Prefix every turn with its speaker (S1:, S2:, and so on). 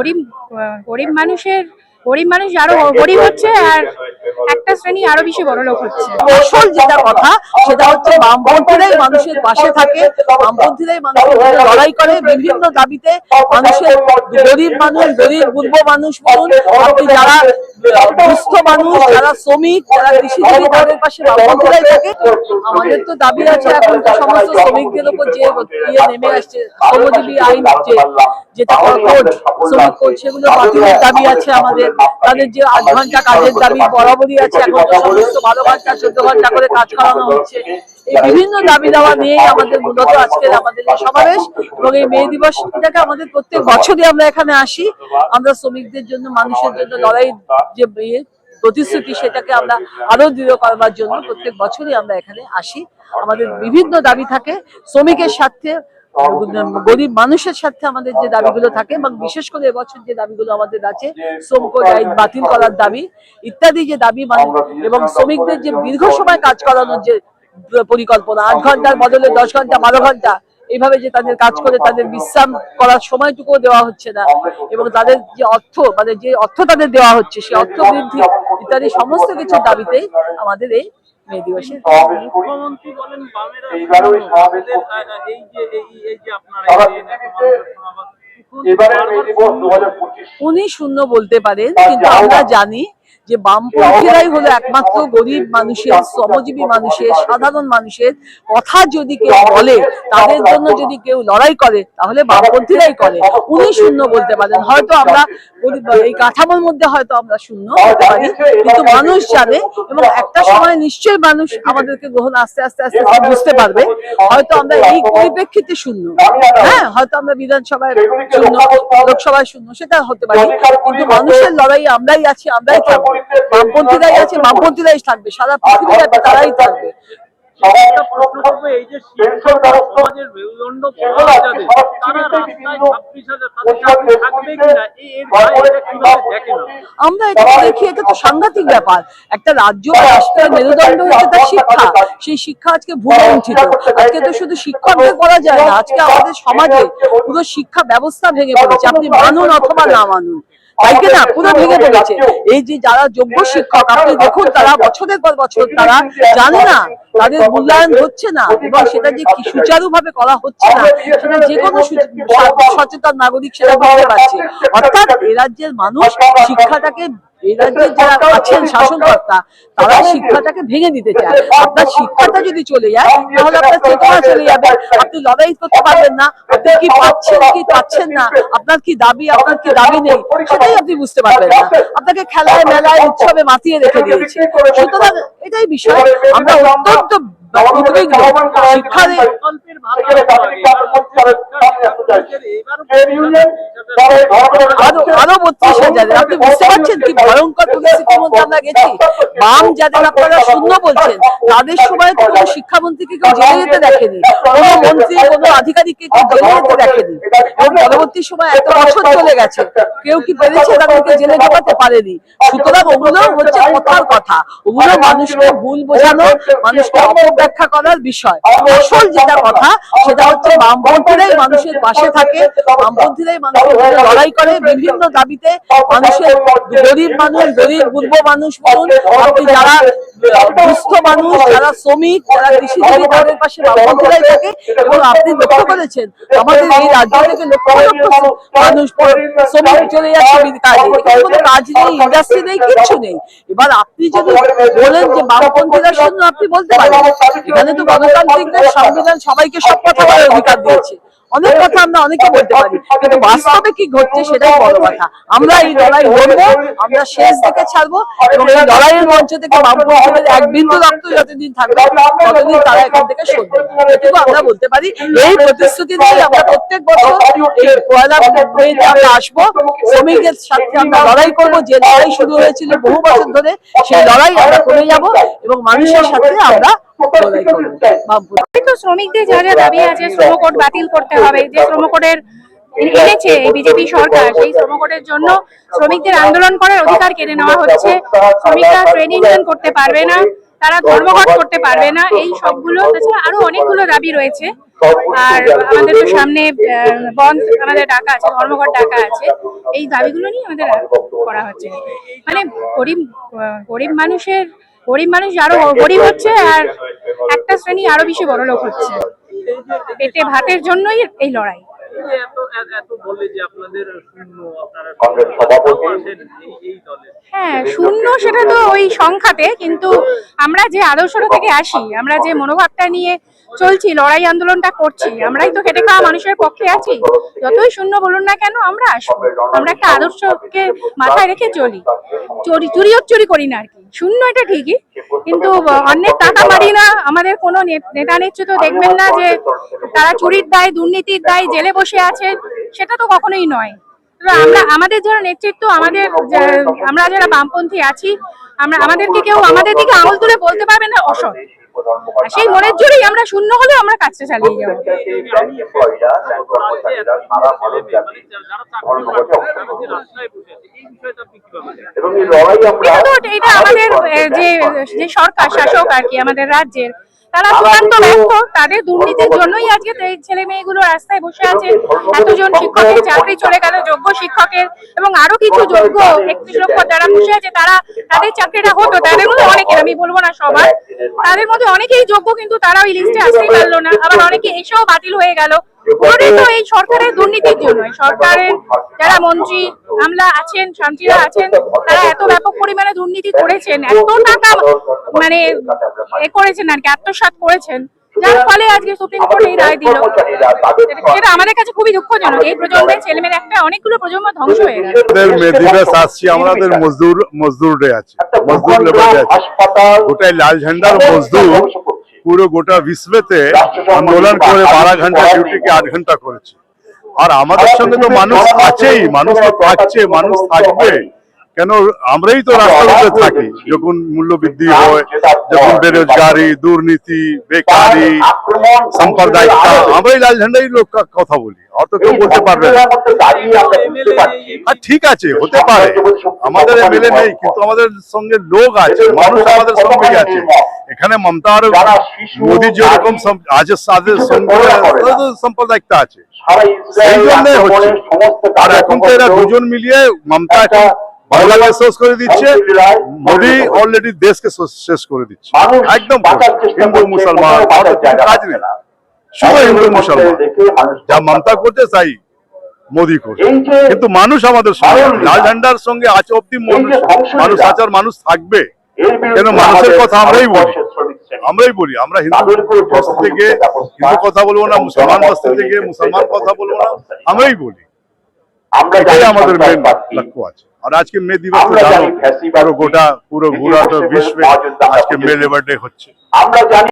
S1: গরিব গরিব মানুষের গরিব মানুষ আরও গরিব হচ্ছে আর একটা শ্রেণি আরও বেশি বড় লোক হচ্ছে।
S2: আসল যেটা কথা, সেটা হচ্ছে বামপন্থীরাই মানুষের পাশে থাকে, বামপন্থীরাই মানুষের লড়াই করে, বিভিন্ন দাবিতে মানুষের গরিব মানুষ, গরিব পূর্ব মানুষ বলুন, আপনি যারা দুস্থ মানুষ, যারা শ্রমিক, যারা কৃষিজীবী তাদের পাশে বামপন্থীরাই থাকে, আমাদের তো দাবি আছে এখন সমস্ত শ্রমিকদের উপর যে ইয়ে নেমে আসছে, শ্রমজীবী আইন যে, যেটা কোড শ্রমিক সেগুলো বাতিলের দাবি আছে আমাদের। তাদের যে আট ঘণ্টা কাজের দাবি আছে এখন তো সমস্ত বারো ঘণ্টা চোদ্দ ঘণ্টা করে কাজ করানো হচ্ছে। এই বিভিন্ন দাবি দাওয়া নিয়ে আমাদের মূলত আজকের আমাদের এই সমাবেশ এবং এই মে দিবস আমাদের প্রত্যেক বছরই আমরা এখানে আসি। আমরা শ্রমিকদের জন্য মানুষের জন্য লড়াই যে ইয়ে প্রতিশ্রুতি সেটাকে আমরা আরও দৃঢ় করবার জন্য প্রত্যেক বছরই আমরা এখানে আসি। আমাদের বিভিন্ন দাবি থাকে শ্রমিকের স্বার্থে গরিব মানুষের সাথে আমাদের যে দাবিগুলো থাকে এবং বিশেষ করে এবছর যে দাবিগুলো আমাদের আছে শ্রম কোড আইন বাতিল করার দাবি ইত্যাদি যে দাবি মানে এবং শ্রমিকদের যে দীর্ঘ সময় কাজ করানোর যে পরিকল্পনা আট ঘণ্টার বদলে দশ ঘণ্টা বারো ঘণ্টা এইভাবে যে তাদের কাজ করে তাদের বিশ্রাম করার সময়টুকুও দেওয়া হচ্ছে না। এবং তাদের যে অর্থ মানে যে অর্থ তাদের দেওয়া হচ্ছে সেই অর্থ বৃদ্ধি ইত্যাদি সমস্ত কিছুর দাবিতেই আমাদের এই দিবসে?
S3: মুখ্যমন্ত্রী বলেন বামেরা এই যে এই এই যে আপনারা
S2: উনি শূন্য বলতে পারেন কিন্তু আমরা জানি যে বামপন্থীরাই হলো একমাত্র গরিব মানুষের শ্রমজীবী মানুষের সাধারণ মানুষের কথা যদি কেউ বলে তাদের জন্য যদি কেউ লড়াই করে তাহলে বামপন্থীরাই করে। উনি শূন্য বলতে পারেন। হয়তো আমরা এই কাঠামোর মধ্যে হয়তো আমরা শূন্য হতে পারি। কিন্তু মানুষ জানে এবং একটা সময় নিশ্চয়ই মানুষ আমাদেরকে গ্রহণ আস্তে আস্তে আস্তে আস্তে বুঝতে পারবে। হয়তো আমরা এই পরিপ্রেক্ষিতে শূন্য। হ্যাঁ হয়তো আমরা বিধানসভায় শূন্য লোকসভায় শূন্য সেটা হতে পারি। কিন্তু মানুষের লড়াই আমরাই আছি আমরাই থাকব। বামপন্থীরাই আছে বামপন্থীরাই থাকবে সারা পৃথিবীতে তারাই থাকবে? আমরা এটা দেখি এটা তো সাংঘাতিক ব্যাপার। একটা রাজ্য রাষ্ট্রের মেরুদণ্ড হচ্ছে তার শিক্ষা। সেই শিক্ষা আজকে ভূমিষ্ঠিত আজকে তো শুধু শিক্ষকদের করা যায় না আজকে আমাদের সমাজে পুরো শিক্ষা ব্যবস্থা ভেঙে পড়েছে। আপনি মানুন অথবা না মানুন না পুরো ভেঙে পড়েছে এই যে যারা যোগ্য শিক্ষক আপনি দেখুন তারা বছরের পর বছর তারা জানে না তাদের মূল্যায়ন হচ্ছে না এবং সেটা যে সুচারু সুচারুভাবে করা হচ্ছে না সেটা যে কোনো সচেতন নাগরিক সেটা বুঝতে পারছে। অর্থাৎ এ রাজ্যের মানুষ শিক্ষাটাকে এই রাজ্যের যারা আছেন শাসনকর্তা তারা শিক্ষাটাকে ভেঙে দিতে চায়। আপনার শিক্ষাটা যদি চলে যায় তাহলে আপনার চেতনা চলে যাবে। আপনি লড়াই করতে পারবেন না। আপনি কি পাচ্ছেন কি পাচ্ছেন না? আপনার কি দাবি আপনার কি দাবি নেই? সেটাই আপনি বুঝতে পারবেন না। আপনাকে খেলায় মেলায় উৎসবে মাতিয়ে রেখে দিয়েছে। সুতরাং এটাই বিষয়। আমরা অত্যন্ত আরও বত্রিশ হাজারের আপনি বুঝতে পারছেন কি ভয়ঙ্কর পরিস্থিতির মধ্যে আমরা গেছি? বাম যাদের আপনারা শূন্য বলছেন। তাদের সময় কোনো শিক্ষামন্ত্রীকে কেউ জেলে যেতে দেখেনি। কোনো মন্ত্রী কোনো আধিকারিককে কেউ জেলে যেতে দেখেনি। এবং পরবর্তী সময় এত বছর চলে গেছে কেউ কি পেরেছে তাদেরকে জেলে ঢোকাতে পারেনি? সুতরাং ওগুলো হচ্ছে কথার কথা। ওগুলো মানুষকে ভুল বোঝানো মানুষকে অপব্যাখ্যা করার বিষয়। আসল যেটা কথা সেটা হচ্ছে বামপন্থীরাই মানুষের পাশে থাকে বামপন্থীরাই মানুষের লড়াই করে বিভিন্ন দাবিতে মানুষের গরিব মানুষ গরিব পূর্ব মানুষ বলুন আপনি যারা দুস্থ মানুষ যারা শ্রমিক যারা কৃষিজীবী তাদের পাশে বামপন্থীরাই থাকে এবং আপনি লক্ষ্য করেছেন আমাদের এই রাজ্য থেকে লক্ষ লক্ষ মানুষ শ্রমিক চলে যাচ্ছে কাজে কোনো কাজ নেই ইন্ডাস্ট্রি নেই কিচ্ছু নেই। এবার আপনি যদি বলেন যে বামপন্থীরা শূন্য আপনি বলতে পারেন এখানে তো সংবিধান সবাইকে সব কথা বলার অধিকার দিয়েছে। অনেক কথা আমরা অনেকে বলতে পারি, কিন্তু বাস্তবে কি ঘটছে সেটাই বড় কথা। আমরা এই লড়াই লড়বো, আমরা শেষ দিকে ছাড়বো এবং এই লড়াইয়ের মঞ্চ থেকে বামপন্থীদের এক বিন্দু রক্ত যতদিন থাকবে, ততদিন তারা এখান থেকে সরবে। এটুকু আমরা বলতে পারি, এই প্রতিশ্রুতি দিয়ে আমরা প্রত্যেক বছর এই পয়লা মেতে আমরা আসব। শ্রমিকের সাথে আমরা লড়াই করব। যে লড়াই শুরু হয়েছিল বহু বছর ধরে, সেই লড়াই আমরা করে যাব এবং মানুষের সাথে আমরা লড়াই করব। বামপন্থী
S1: কিন্তু শ্রমিকদের যা যা দাবি আছে শ্রম কোড বাতিল করতে হবে। যে শ্রম কোডের এনেছে এই বিজেপি সরকার সেই শ্রম কোডের জন্য শ্রমিকদের আন্দোলন করার অধিকার কেড়ে নেওয়া হচ্ছে। শ্রমিকরা ট্রেড ইউনিয়ন করতে পারবে না তারা ধর্মঘট করতে পারবে না এই সবগুলো। তাছাড়া আরও অনেকগুলো দাবি রয়েছে। আর আমাদের তো সামনে বন্ধ আমাদের ডাকা আছে ধর্মঘট ডাকা আছে। এই দাবিগুলো নিয়ে আমাদের করা হচ্ছে মানে গরিব গরিব মানুষের গরিব মানুষ আরও গরিব হচ্ছে আর একটা শ্রেণি আরও বেশি বড় লোক হচ্ছে। পেটে ভাতের জন্যই এই লড়াই। হ্যাঁ শূন্য সেটা তো ওই সংখ্যাতে কিন্তু আমরা যে আদর্শটা থেকে আসি আমরা যে মনোভাবটা নিয়ে চলছি, লড়াই আন্দোলনটা করছি। আমরাই তো খেটে খাওয়া মানুষের পক্ষে আছি। যতই শূন্য বলুন না কেন, আমরা আসব। আমরা একটা আদর্শকে মাথায় রেখে চলি। চুরি চুরিও চুরি করি না আর কি। শূন্য এটা ঠিকই, কিন্তু অনেক টাকা মারি না, আমাদের কোনো নেতা নেতৃত্ব দেখবেন না যে তারা চুরির দায়, দুর্নীতির দায়, জেলে বসে আছে, সেটা তো কখনোই নয়। আমরা, আমাদের যারা নেতৃত্ব, আমাদের আমরা যারা বামপন্থী আছি, আমরা আমাদেরকে কেউ আমাদের দিকে আঙুল তুলে বলতে পারবে না, অসৎ। সেই মনের জোরেই আমরা শূন্য হলে আমরা কাজটা চালিয়ে যাব।
S4: এবং এই লড়াই আমরা
S1: এটা তো এটা আমাদের যে যে সরকার শাসক আর কি আমাদের রাজ্যের তারা চূড়ান্ত ব্যর্থ তাদের দুর্নীতির জন্যই আজকে এই ছেলে মেয়েগুলো রাস্তায় বসে আছে। এতজন শিক্ষকের চাকরি চলে গেল যোগ্য শিক্ষকের এবং আরও কিছু যোগ্য একত্রিশ লক্ষ যারা বসে আছে তারা তাদের চাকরিটা হতো তাদের মধ্যে অনেকে আমি বলব না সবার। তাদের মধ্যে অনেকেই যোগ্য কিন্তু তারা ওই লিস্টে আসতেই পারল না। আবার অনেকে এসেও বাতিল হয়ে গেল। পুরোটাই তো এই সরকারের দুর্নীতির জন্য সরকারের যারা মন্ত্রী আমলা আছেন শান্তিরা আছেন তারা এত ব্যাপক পরিমাণে দুর্নীতি করেছেন এত টাকা মানে এ করেছেন আর কি আত্মসাৎ করেছেন যার ফলে আজকে সুপ্রিম কোর্ট এই রায় দিল। যেটা- যেটা আমাদের কাছে খুবই দুঃখজনক এই প্রজন্মের ছেলেমেয়ের একটা অনেকগুলো প্রজন্ম ধ্বংস হয়ে
S5: আমাদের মেদিবাস আসছি আমাদের মজদুর মজদুর ডে আছে মজদুর লেবার ডে আছে।
S4: হাসপাতাল
S5: গোটাই লাল ঝান্ডার মজদুর। পুরো গোটা বিশ্বেতে আন্দোলন করে বারো ঘণ্টা ডিউটিকে আট ঘণ্টা করেছে। আর আমাদের সঙ্গে তো মানুষ আছেই, মানুষ তো থাকছে, মানুষ থাকবে। কেন আমরাই তো রাস্তার থাকি যখন মূল্য বৃদ্ধি হয় যখন বেরোজগারি দুর্নীতি বেকারি সাম্প্রদায়িকতা আমরাই লাল ঝান্ডাই লোক কথা বলি আর তো কেউ বলতে পারবে না। ঠিক আছে হতে পারে। আমাদের এমএলএ নেই কিন্তু আমাদের সঙ্গে লোক আছে মানুষ আমাদের সঙ্গে আছে। এখানে মমতা আর মোদি যেরকম তাদের সঙ্গে সাম্প্রদায়িকতা আছে। সেই জন্য হচ্ছে। আর এখন তো এরা দুজন মিলিয়ে মমতা বাংলাকে শেষ করে দিচ্ছে। মোদি অলরেডি দেশকে শেষ- করে দিচ্ছে। একদম হিন্দু মুসলমান কাজ নেই। হিন্দু মুসলমান। যা মমতা করছে তাই মোদি করছে। কিন্তু মানুষ আমাদের সঙ্গে লাল ঝান্ডার সঙ্গে আছে অব্দি মানুষ আচার মানুষ থাকবে। কেন মানুষের কথা আমরাই বলি? আমরাই বলি। আমরা হিন্দু বস্তি থেকে হিন্দু কথা বলব না মুসলমান বস্তি থেকে মুসলমান কথা বলব না। আমরাই বলি।
S4: আমরা জানি
S5: আমাদের মেন। লক্ষ্য আছে আর আজকে মে দিবস তো জানো পুরো গোটা পুরো গোটা
S4: শাসনের
S5: বিশ্বে আজকে মে। লেবার ডে হচ্ছে
S4: আমরা জানি